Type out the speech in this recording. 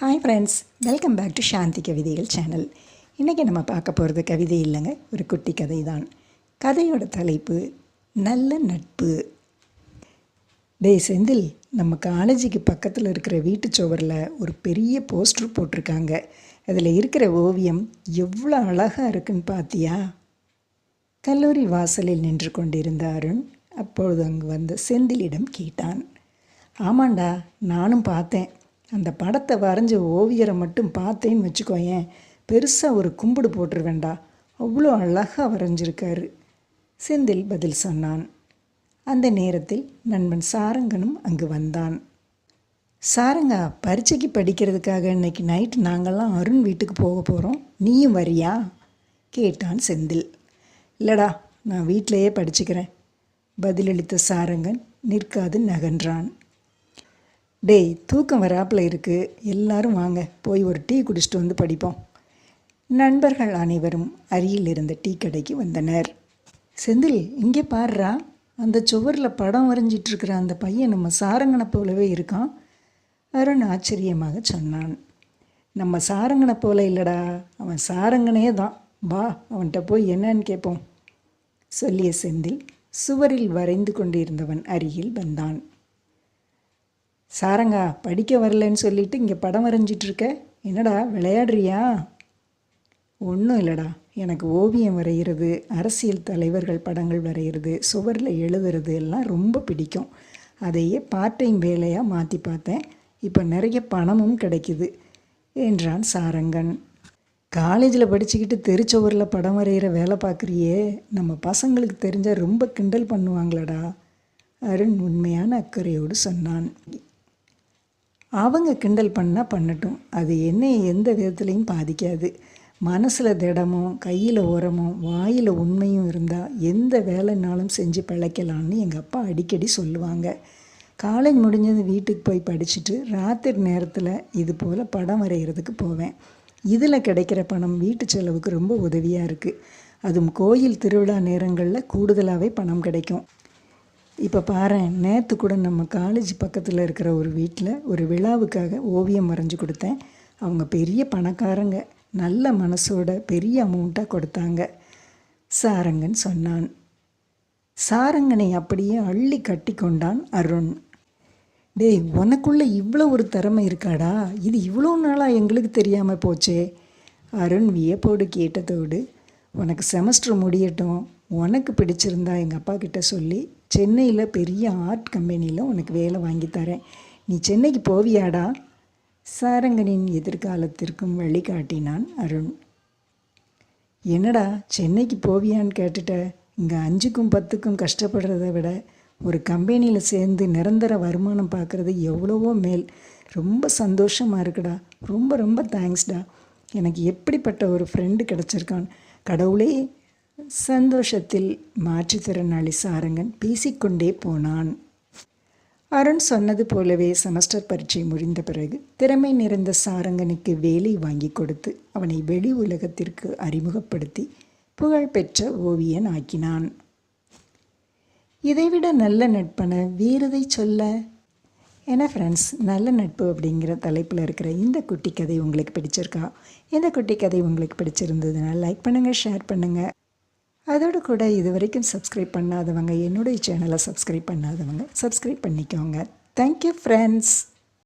Hi friends welcome back to Shanthi கவிதைகள் channel இன்றைக்கி நம்ம பார்க்க போகிறது கவிதை இல்லைங்க ஒரு குட்டி கதை தான் கதையோட தலைப்பு நல்ல நட்பு. டே செந்தில் நம்ம காலேஜுக்கு பக்கத்தில் இருக்கிற வீட்டு சுவரில் ஒரு பெரிய போஸ்டர் போட்டிருக்காங்க. அதில் இருக்கிற ஓவியம் எவ்வளோ அழகாக இருக்குன்னு பார்த்தியா கல்லூரி வாசலில் நின்று கொண்டிருந்த அருண் அப்பொழுது அங்கு வந்த செந்திலிடம் கேட்டான். ஆமாண்டா நானும் பார்த்தேன். அந்த படத்தை வரைஞ்ச ஓவியரை மட்டும் பார்த்தேன்னு வச்சுக்கோயேன். பெருசாக ஒரு கும்பிடு போட்டுருவேண்டா அவ்வளோ அழகாக வரைஞ்சிருக்காரு. செந்தில் பதில் சொன்னான். அந்த நேரத்தில் நண்பன் சாரங்கனும் அங்கு வந்தான். சாரங்கா பரீட்சைக்கு படிக்கிறதுக்காக இன்னைக்கு நைட் நாங்கள்லாம் அருண் வீட்டுக்கு போக போகிறோம் நீயும் வரியா? கேட்டான் செந்தில். இல்லைடா நான் வீட்டிலையே படிச்சுக்கிறேன். பதிலளித்த சாரங்கன் நிற்காது நகன்றான். டேய் தூக்கம் வராப்புல இருக்குது எல்லாரும் வாங்க போய் ஒரு டீ குடிச்சிட்டு வந்து படிப்போம். நண்பர்கள் அனைவரும் அருகில் இருந்த டீ கடைக்கு வந்தனர். செந்தில் இங்கே பாடுறா அந்த சுவரில் படம் வரைஞ்சிட்ருக்கிற அந்த பையன் நம்ம சாரங்கனை போலவே இருக்கான். அருண் ஆச்சரியமாக சொன்னான். நம்ம சாரங்கனை போல இல்லைடா. அவன் சாரங்கனே தான். வா அவன்கிட்ட போய் என்னன்னு கேட்போம் சொல்லிய செந்தில் சுவரில் வரைந்து கொண்டிருந்தவன் அருகில் வந்தான். சாரங்கா படிக்க வரலன்னு சொல்லிட்டு இங்கே படம் வரைஞ்சிட்ருக்க. என்னடா விளையாடுறியா? ஒன்றும் இல்லைடா. எனக்கு ஓவியம் வரைகிறது அரசியல் தலைவர்கள் படங்கள் வரைகிறது சுவரில் எழுதுறது எல்லாம் ரொம்ப பிடிக்கும். அதையே பார்ட் டைம் வேலையாக மாற்றி பார்த்தேன். இப்போ நிறைய பணமும் கிடைக்குது என்றான் சாரங்கன். காலேஜில் படிச்சுக்கிட்டு தெருச்சுவரில் படம் வரைகிற வேலை பார்க்குறியே? நம்ம பசங்களுக்கு தெரிஞ்சால் ரொம்ப கிண்டல் பண்ணுவாங்களடா அருண் உண்மையான அக்கறையோடு சொன்னான். அவங்க கிண்டல் பண்ணால் பண்ணட்டும். அது என்னை எந்த விதத்துலையும் பாதிக்காது. மனசில் திடமும் கையில் உரமும் வாயில் உண்மையும் இருந்தால் எந்த வேலைனாலும் செஞ்சு பிழைக்கலான்னு எங்கள் அப்பா அடிக்கடி சொல்லுவாங்க. காலேஜ் முடிஞ்சது வீட்டுக்கு போய் படிச்சுட்டு ராத்திரி நேரத்தில் இது போல் படம் வரைகிறதுக்கு போவேன். இதில் கிடைக்கிற பணம் வீட்டு செலவுக்கு ரொம்ப உதவியாக இருக்குது அதுவும் கோயில் திருவிழா நேரங்களில் கூடுதலாகவே பணம் கிடைக்கும். இப்போ பாரு நேற்று கூட நம்ம காலேஜ் பக்கத்தில் இருக்கிற ஒரு வீட்டில் ஒரு விழாவுக்காக ஓவியம் வரைஞ்சி கொடுத்தேன். அவங்க பெரிய பணக்காரங்க. நல்ல மனசோட பெரிய அமௌண்ட்டாக கொடுத்தாங்க. சாரங்கன் சொன்னான். சாரங்கனை அப்படியே அள்ளி கட்டி கொண்டான் அருண். டேய் உனக்குள்ளே இவ்வளோ ஒரு திறமை இருக்காடா? இது இவ்வளோ நாளாக எங்களுக்கு தெரியாமல் போச்சே? அருண் வியப்போடு கேட்டதோடு உனக்கு செமஸ்டர் முடியட்டும். உனக்கு பிடிச்சிருந்தா எங்கள் அப்பா கிட்ட சொல்லி சென்னையில் பெரிய ஆர்ட் கம்பெனியில் உனக்கு வேலை வாங்கி தரேன். நீ சென்னைக்கு போவியாடா? சாரங்கனின் எதிர்காலத்திற்கும் வழிகாட்டினான் அருண். என்னடா சென்னைக்கு போவியான்னு கேட்டுட்ட? இங்கே அஞ்சுக்கும் பத்துக்கும் கஷ்டப்படுறத விட ஒரு கம்பெனியில் சேர்ந்து நிரந்தர வருமானம் பார்க்குறது எவ்வளவோ மேல். ரொம்ப சந்தோஷமாக இருக்குடா. ரொம்ப ரொம்ப தேங்க்ஸ்டா எனக்கு எப்படிப்பட்ட ஒரு ஃப்ரெண்டு கிடச்சிருக்கான். கடவுளே சந்தோஷத்தில் மாற்றுத்திறனாளி சாரங்கன் பேசிக்கொண்டே போனான். அருண் சொன்னது போலவே செமஸ்டர் பரீட்சை முடிந்த பிறகு திறமை நிறைந்த சாரங்கனுக்கு வேலை வாங்கி கொடுத்து அவனை வெளி உலகத்திற்கு அறிமுகப்படுத்தி புகழ்பெற்ற ஓவியன் ஆக்கினான். இதைவிட நல்ல நட்பன வேறதை சொல்ல? ஏன்னா ஃப்ரெண்ட்ஸ் நல்ல நட்பு அப்படிங்கிற தலைப்பில் இருக்கிற இந்த குட்டி கதை உங்களுக்கு பிடிச்சிருக்கா? இந்த குட்டி கதை உங்களுக்கு பிடிச்சிருந்ததுன்னா லைக் பண்ணுங்கள் ஷேர் பண்ணுங்கள் அதோடு கூட இது வரைக்கும் சப்ஸ்கிரைப் பண்ணாதவங்க என்னுடைய சேனலை சப்ஸ்கிரைப் பண்ணாதவங்க சப்ஸ்கிரைப் பண்ணிக்கோங்க. Thank you friends